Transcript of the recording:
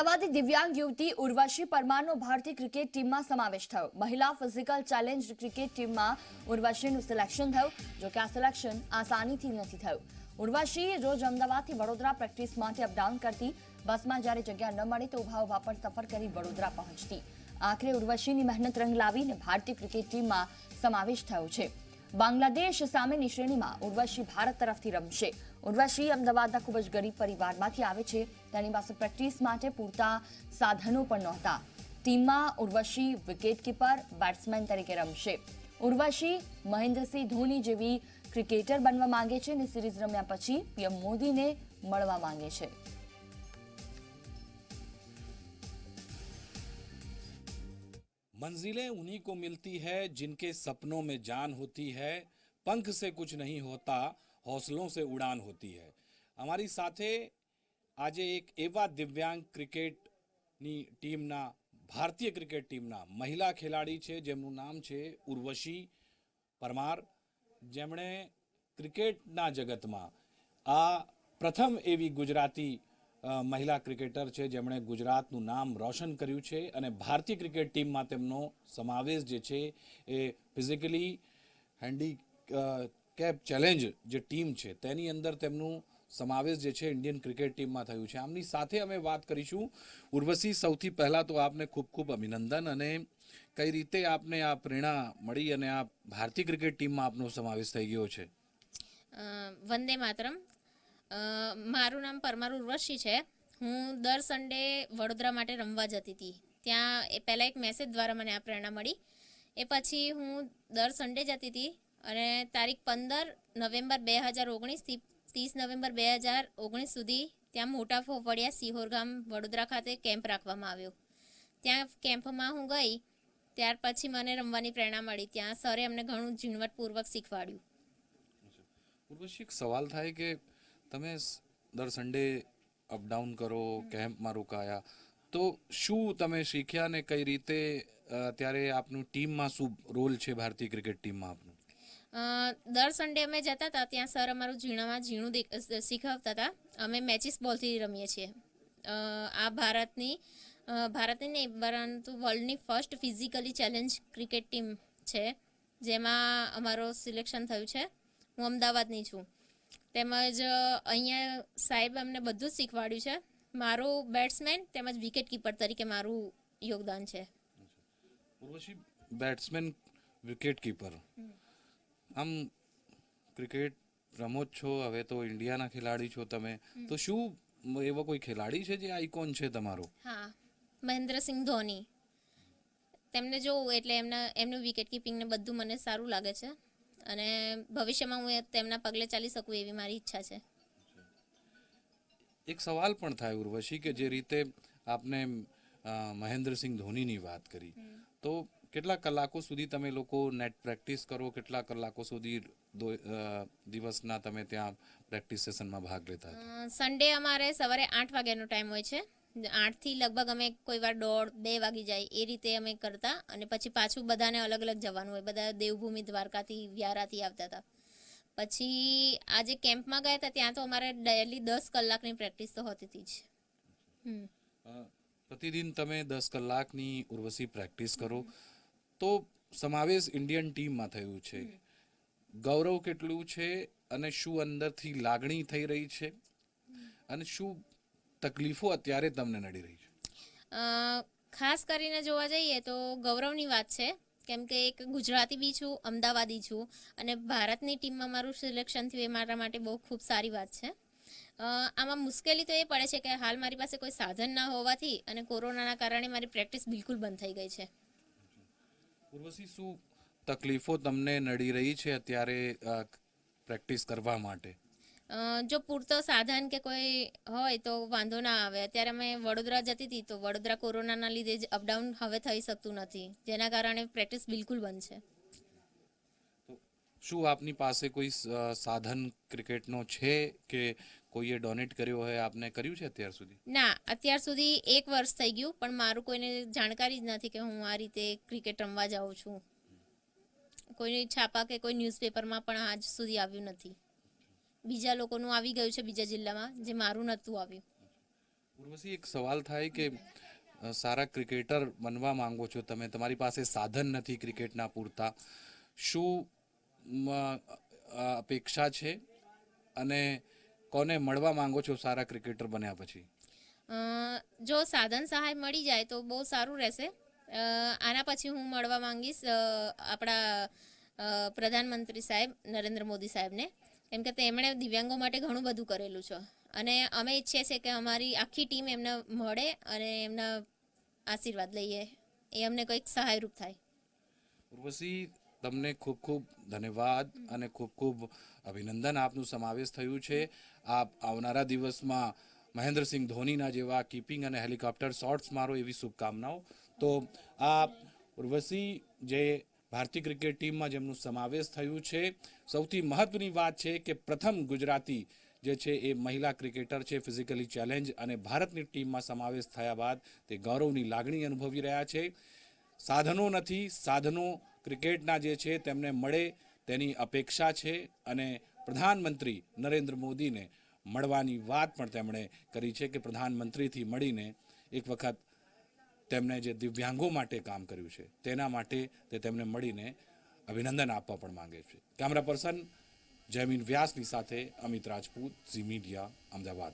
અમદાવાદી દિવ્યાંગ યુવતી ઉર્વશી પરમારનો ભારતીય ક્રિકેટ ટીમમાં સમાવેશ થયો. મહિલા ફિઝિકલ ચેલેન્જ ક્રિકેટ ટીમમાં ઉર્વશીનું સિલેક્શન થયું, જો કે આ સિલેક્શન આસાનીથી નથી થયું. ઉર્વશી રોજ અમદાવાદથી વડોદરા પ્રેક્ટિસ માટે અપડાઉન કરતી. બસમાં જ્યારે જગ્યા ન મળે તો ઊભા ઊભા પણ સફર કરી વડોદરા પહોંચતી. આખરે ઉર્વશીની મહેનત રંગ લાવીને ભારતીય ક્રિકેટ ટીમમાં સમાવેશ થયો છે. બાંગ્લાદેશ સામેની શ્રેણીમાં ઉર્વશી ભારત તરફથી રમશે. ઉર્વશી અમદાવાદના ખૂબ જ ગરીબ પરિવારમાંથી આવે છે. તેની પાસે પ્રેક્ટિસ માટે પૂરતા સાધનો પણ નહોતા. ટીમમાં ઉર્વશી વિકેટકીપર બેટ્સમેન તરીકે રમશે. ઉર્વશી મહેન્દ્રસિંહ ધોની જેવી ક્રિકેટર બનવા માંગે છે અને સિરીઝ રમ્યા પછી પીએમ મોદીને મળવા માંગે છે. मंजिलें उन्हीं को मिलती है जिनके सपनों में जान होती है पंख से कुछ नहीं होता हौसलों से उड़ान होती है અમારી સાથે આજે એક એવા દિવ્યાંગ ક્રિકેટની ટીમના ભારતીય ક્રિકેટ ટીમના મહિલા ખેલાડી છે જેમનું નામ છે ઉર્વશી પરમાર જેમણે ક્રિકેટના જગતમાં આ પ્રથમ એવી ગુજરાતી અ, મહિલા ક્રિકેટર છે, જેમણે ગુજરાતનું નામ રોશન કર્યું છે અને ભારતીય ક્રિકેટ ટીમમાં તેમનો સમાવેશ જે છે એ ફિઝિકલી હેન્ડી કેપ ચેલેન્જ જે ટીમ છે, તેની અંદર તેમનું સમાવેશ જે છે ઇન્ડિયન ક્રિકેટ ટીમમાં થયું છે. આમની સાથે અમે વાત કરીશું. ઉર્વશી, સૌથી પહેલાં તો આપને ખૂબ ખૂબ અભિનંદન અને કઈ રીતે આપને આ પ્રેરણા મળી અને આ ભારતીય ક્રિકેટ ટીમમાં આપનો સમાવેશ થઈ ગયો છે? વંદે માતરમ. મારું નામ પરમાર ઉર્વશી છે. હું દર સન્ડે વડોદરા માટે રમવા જતી હતી. ત્યાં એ પહેલાં એક મેસેજ દ્વારા મને આ પ્રેરણા મળી. એ પછી હું દર સન્ડે જતી હતી અને તારીખ પંદર નવેમ્બર બે હજાર ઓગણીસથી ત્રીસ નવેમ્બર બે હજાર ઓગણીસ સુધી ત્યાં મોટા ફોફડિયા સિહોર ગામ વડોદરા ખાતે કેમ્પ રાખવામાં આવ્યો. ત્યાં કેમ્પમાં હું ગઈ, ત્યાર પછી મને રમવાની પ્રેરણા મળી. ત્યાં સરે અમને ઘણું ઝીણવટપૂર્વક શીખવાડ્યું. એક સવાલ થાય કે તમે દર સન્ડે અપડાઉન કરો કેમ્પમાં રોકાયા. તો શું તમે શીખ્યા ને કઈ રીતે ત્યારે આપનું ટીમમાં શું રોલ છે ભારતીય ક્રિકેટ ટીમમાં આપનું? દર સન્ડે અમે જતા હતા, ત્યાં સર અમારું ઝીણામાં ઝીણું શીખવતા હતા. અમે મેચિસ બોલથી રમીએ છીએ. આ ભારતની ભારતની નહીં, પરંતુ વર્લ્ડની first physically challenge cricket team છે, જેમાં અમારો સિલેક્શન થયું છે. હું અમદાવાદની છું. તેમજ અહીંયા સાહેબ અમને બધું જ શીખવાડ્યું છે. મારું બેટ્સમેન તેમજ વિકેટ કીપર તરીકે મારું યોગદાન છે. ઉર્વશી બેટ્સમેન વિકેટ કીપર આમ ક્રિકેટ રમો જ છો હવે તો ઇન્ડિયાના ખેલાડી છો તમે. તો શું એવો કોઈ ખેલાડી છે જે આઇકોન છે તમારો? હા મહેન્દ્રસિંહ ધોની. તેમને જોવું એટલે એમના એમનું વિકેટ કીપિંગને બધું મને સારું લાગે છે. અને ભવિષ્યમાં હું તેમના પગલે ચાલી શકું એવી મારી ઈચ્છા છે. એક સવાલ પણ થાય ઉર્વશી કે જે રીતે આપને મહેન્દ્રસિંહ ધોનીની વાત કરી. તો કેટલા કલાકો સુધી તમે લોકો નેટ પ્રેક્ટિસ કરો? કેટલા કલાકો સુધી દિવસના તમે ત્યાં પ્રેક્ટિસ સેશનમાં ભાગ લેતા સન્ડે અમારે સવારે આઠ વાગ્યાનો ટાઈમ હોય છે. આઠથી લગભગ અમે કોઈ વાર દોઢ બે વાગી જાય એ રીતે અમે કરતા અને પછી પાછું બધાને અલગ અલગ જવાનું હોય. બધા દેવભૂમિ દ્વારકાથી વ્યારાથી આવતા હતા. પછી આજે કેમ્પમાં ગયા હતા ત્યાં તો અમારે ડેલી દસ કલાકની પ્રેક્ટિસ તો હોતી હતી જ. પ્રતિદિન તમે દસ કલાકની ઉર્વશી પ્રેક્ટિસ કરો. તો સમાવેશ ઇન્ડિયન ટીમમાં થયું છે. ગૌરવ કેટલું છે અને શું અંદરથી લાગણી થઈ રહી છે? અને શું તકલીફો અત્યારે તમને નડી રહી છે? ખાસ કરીને જોવા જઈએ તો ગૌરવની વાત છે. કેમ કે એક ગુજરાતી બી છું અમદાવાદી છું અને ભારતની ટીમમાં મારું સિલેક્શન થયું એ મારા માટે બહુ ખૂબ સારી વાત છે. આમાં મુશ્કેલી તો એ પડે છે કે હાલ મારી પાસે કોઈ સાધન ના હોવાથી અને કોરોનાના કારણે મારી પ્રેક્ટિસ બિલકુલ બંધ થઈ ગઈ છે. ઉર્વશી શું તકલીફો તમને નડી રહી છે અત્યારે પ્રેક્ટિસ કરવા માટે? જો પૂરતો સાધન કે કોઈ હોય તો વાંધો ના આવે. અત્યારે અમે વડોદરા જતી હતી તો વડોદરા કોરોનાના લીધે જ અપડાઉન હવે થઈ શકતું નથી. જેના કારણે પ્રેક્ટિસ બિલકુલ બંધ છે. શું આપની પાસે કોઈ સાધન ક્રિકેટનો છે કે કોઈએ ડોનેટ કર્યો હોય આપને કર્યું છે અત્યાર સુધી? ના અત્યાર સુધી એક વર્ષ થઈ ગયું પણ મારું કોઈને જાણકારી જ નથી કે હું આ રીતે ક્રિકેટ રમવા જાઉં છું. કોઈ છાપા કે કોઈ ન્યૂઝપેપરમાં પણ આજ સુધી આવ્યું નથી. બીજા લોકોનું આવી ગયું છે બીજા જિલ્લામાં જે મારું નહોતું આવ્યું. ઉર્વશી એક સવાલ થાય કે સારા ક્રિકેટર બનવા માંગો છો તમે? તમારી પાસે સાધન નથી ક્રિકેટના પૂરતા. શું અપેક્ષા છે? અને કોને મળવા માંગો છો સારા ક્રિકેટર બન્યા પછી? જો સાધન સહાય મળી જાય તો બહુ સારું રહેશે. આના પછી હું મળવા માંગીશ આપણા પ્રધાનમંત્રી સાહેબ નરેન્દ્ર મોદી સાહેબને. કેમ કે તેમણે દિવ્યાંગો માટે ઘણું બધું કરેલું છે. અને અમે ઈચ્છીએ છીએ કે અમારી આખી ટીમ એમને મળે અને એમના આશીર્વાદ લઈએ. એ અમને કંઈક સહાયરૂપ થાય. ઉર્વશી તમને ખૂબ ખૂબ ધન્યવાદ અને ખૂબ ખૂબ અભિનંદન. આપનું સમાવેશ થયું છે. આપ આવનારા દિવસમાં મહેન્દ્રસિંહ ધોનીના જેવા કીપિંગ અને હેલિકોપ્ટર શોટ્સ મારો એવી શુભકામનાઓ. તો આ ઉર્વશી જે ભારતીય ક્રિકેટ ટીમમાં જેમનું સમાવેશ થયું છે, સૌથી મહત્વની વાત છે કે પ્રથમ ગુજરાતી જે છે એ મહિલા ક્રિકેટર છે, ફિઝિકલી ચેલેન્જ અને ભારતની ટીમમાં સમાવેશ થયા બાદ તે ગૌરવની લાગણી અનુભવી રહ્યા છે. સાધનો નથી, સાધનો ક્રિકેટના જે છે તેમને મળે તેની અપેક્ષા છે અને પ્રધાનમંત્રી નરેન્દ્ર મોદીને મળવાની વાત પણ તેમણે કરી છે કે પ્રધાનમંત્રીથી મળીને એક વખત તેમણે જે દિવ્યાંગો માટે કામ કર્યું છે, તેના માટે તે તેમને મળીને અભિનંદન આપવા પણ માંગે છે. કેમેરા પર્સન જયમીન વ્યાસની સાથે અમિત રાજપૂત, ઝી મીડિયા, અમદાવાદ.